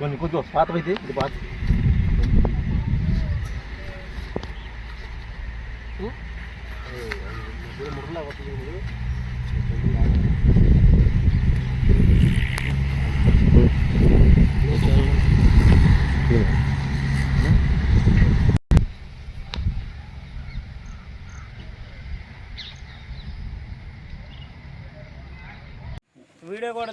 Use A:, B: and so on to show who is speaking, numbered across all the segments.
A: కొన్ని కొద్దిగా పాతమైతే ఇది పాత
B: వీడియో కూడా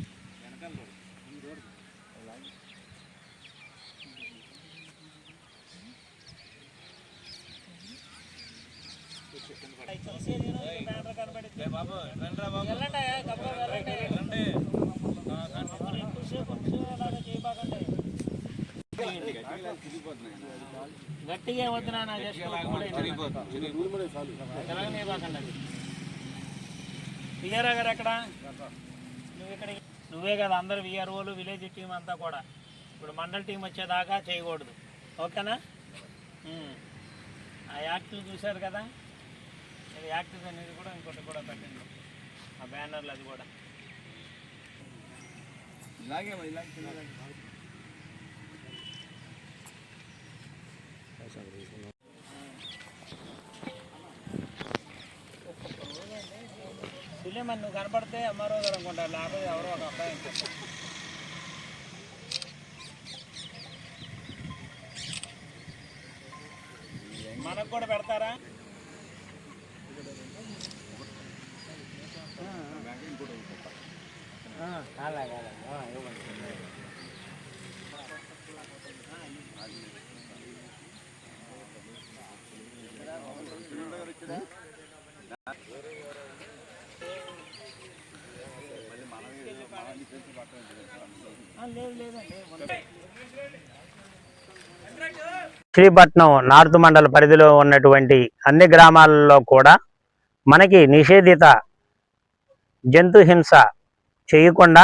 C: బాబు రండి బాబు రండి
B: గట్టిగా వద్దునా నా జస్ట్ తెలంగాణ గారు ఎక్కడ నువ్వు ఇక్కడ నువ్వే కదా అందరు విఆర్ఓలు విలేజ్ టీం అంతా కూడా ఇప్పుడు మండల్ టీం వచ్చేదాకా చేయకూడదు ఓకేనా ఆ యాక్ట్లు చూశారు కదా యాక్టివ్ అనేది కూడా ఇంకోటి కూడా పెట్టండి. ఆ బ్యానర్లు అది కూడా.
C: ఇలాగే ఇలాగే
B: సులేమన్ నువ్వు కనపడితే ఎంఆర్ఓ గారు అనుకుంటారు లేకపోతే ఎవరో ఒక అబ్బాయి అనుకుంటారు మనకు కూడా పెడతారా? శ్రీపట్నం నార్త్ మండల పరిధిలో ఉన్నటువంటి అన్ని గ్రామాలలో కూడా మనకి నిషేధిత జంతు హింస చేయకుండా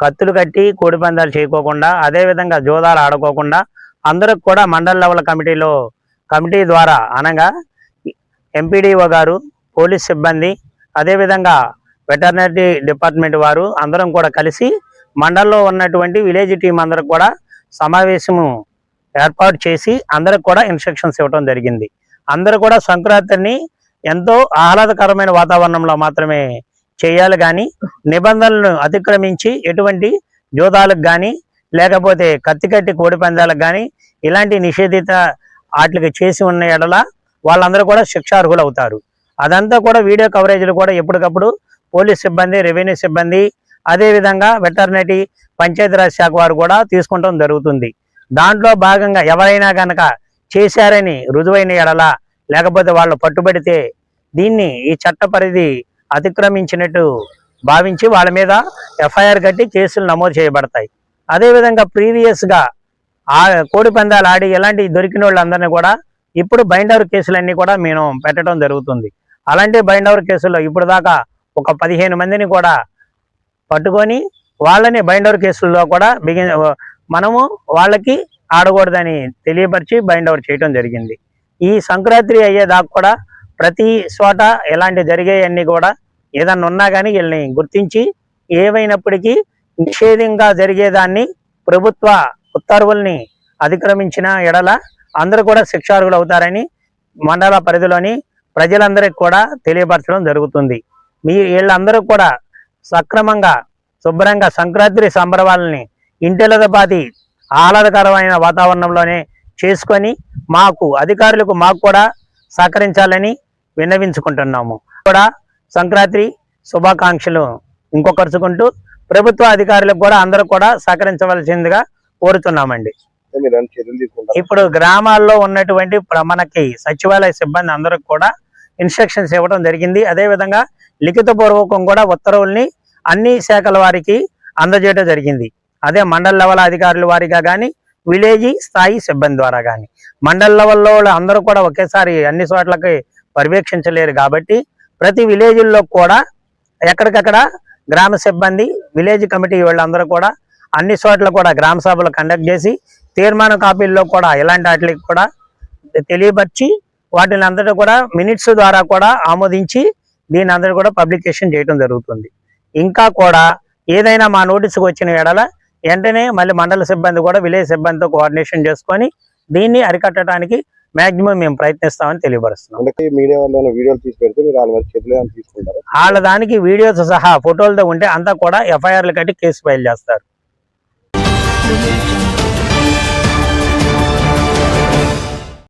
B: కత్తులు కట్టి కోడిపందాలు చేయకోకుండా అదేవిధంగా జోదాలు ఆడుకోకుండా అందరికి కూడా మండల లెవెల్ కమిటీలో కమిటీ ద్వారా అనగా ఎంపీడీఓ గారు పోలీస్ సిబ్బంది అదేవిధంగా వెటర్నరీ డిపార్ట్మెంట్ వారు అందరం కూడా కలిసి మండల్లో ఉన్నటువంటి విలేజ్ టీం అందరికి కూడా సమావేశము ఏర్పాటు చేసి అందరికి కూడా ఇన్స్ట్రక్షన్స్ ఇవ్వడం జరిగింది. అందరూ కూడా సంక్రాంతిని ఎంతో ఆహ్లాదకరమైన వాతావరణంలో మాత్రమే చేయాలి కానీ నిబంధనలను అతిక్రమించి ఎటువంటి జూదాలకు కానీ లేకపోతే కత్తి కట్టి కోడి పందాలకు కానీ ఇలాంటి నిషేధిత వాటికి చేసి ఉన్న ఎడల వాళ్ళందరూ కూడా శిక్షార్హులు అవుతారు అదంతా కూడా వీడియో కవరేజీలు కూడా ఎప్పటికప్పుడు పోలీస్ సిబ్బంది రెవెన్యూ సిబ్బంది అదేవిధంగా వెటర్నరీ పంచాయతీరాజ్ శాఖ వారు కూడా తీసుకుంటాం జరుగుతుంది. దాంట్లో భాగంగా ఎవరైనా కనుక చేశారని రుజువైన ఎడల లేకపోతే వాళ్ళు పట్టుబడితే దీన్ని ఈ చట్ట పరిధి అతిక్రమించినట్టు భావించి వాళ్ళ మీద ఎఫ్ఐఆర్ కట్టి కేసులు నమోదు చేయబడతాయి. అదేవిధంగా ప్రీవియస్గా ఆ కోడి పందాలు ఆడి ఎలాంటి దొరికిన వాళ్ళందరినీ కూడా ఇప్పుడు బైండవర్ కేసులన్నీ కూడా మేము పెట్టడం జరుగుతుంది. అలాంటి బైండవర్ కేసుల్లో ఇప్పుడు దాకా ఒక పదిహేను మందిని కూడా పట్టుకొని వాళ్ళని బైండవర్ కేసుల్లో కూడా బిగి మనము వాళ్ళకి ఆడకూడదని తెలియపరిచి బైండవర్ చేయడం జరిగింది. ఈ సంక్రాంతి అయ్యేదాకా కూడా ప్రతి చోట ఎలాంటి జరిగేవన్నీ కూడా ఏదన్నా ఉన్నా కానీ వీళ్ళని గుర్తించి ఏవైనప్పటికీ నిషేధంగా జరిగేదాన్ని ప్రభుత్వ ఉత్తర్వుల్ని అతిక్రమించిన ఎడల అందరూ కూడా శిక్షార్హులు అవుతారని మండల పరిధిలోని ప్రజలందరికీ కూడా తెలియపరచడం జరుగుతుంది. మీ వీళ్ళందరూ కూడా సక్రమంగా శుభ్రంగా సంక్రాంతి సంబరాలని ఇంటిలదపాతి ఆహ్లాదకరమైన వాతావరణంలోనే చేసుకొని మాకు అధికారులకు మాకు కూడా సహకరించాలని విన్నవించుకుంటున్నాము. కూడా సంక్రాంతి శుభాకాంక్షలు ఇంకొకరుచుకుంటూ ప్రభుత్వ అధికారులకు కూడా అందరూ కూడా సహకరించవలసిందిగా కోరుతున్నామండి. ఇప్పుడు గ్రామాల్లో ఉన్నటువంటి మనకి సచివాలయ సిబ్బంది అందరికి కూడా ఇన్స్ట్రక్షన్స్ ఇవ్వడం జరిగింది. అదే విధంగా లిఖిత పూర్వకం కూడా ఉత్తర్వుల్ని అన్ని శాఖల వారికి అందజేయడం జరిగింది. అదే మండల లెవెల్ అధికారుల వారిగా కానీ విలేజ్ స్థాయి సిబ్బంది ద్వారా కానీ మండల లెవెల్లో అందరూ కూడా ఒకేసారి అన్ని చోట్లకి పర్యవేక్షించలేరు కాబట్టి ప్రతి విలేజ్ల్లో కూడా ఎక్కడికక్కడ గ్రామ సిబ్బంది విలేజ్ కమిటీ వాళ్ళందరూ కూడా అన్ని చోట్ల కూడా గ్రామ సభలు కండక్ట్ చేసి తీర్మాన కాపీల్లో కూడా ఇలాంటి వాటికి కూడా తెలియపరిచి వాటిని అందరూ కూడా మినిట్స్ ద్వారా కూడా ఆమోదించి దీని అందరూ కూడా పబ్లికేషన్ చేయడం జరుగుతుంది. ఇంకా కూడా ఏదైనా మా నోటీసుకు వచ్చిన ఎడల వెంటనే మళ్ళీ మండల సిబ్బంది కూడా విలేజ్ సిబ్బందితో కోఆర్డినేషన్ చేసుకొని దీన్ని అరికట్టడానికి మాక్సిమం మేము ప్రయత్నిస్తామని తెలియపరుస్తున్నాం.
A: మీడియా వాళ్ళు వీడియోలు తీసి పెడితే మీరు వాళ్ళ చర్యలు తీసుకుంటారు?
B: వాళ్ళ దానికి వీడియోతో సహా ఫోటోలతో ఉంటే అంతా కూడా ఎఫ్ఐఆర్లు కట్టి కేసు ఫైల్ చేస్తారు.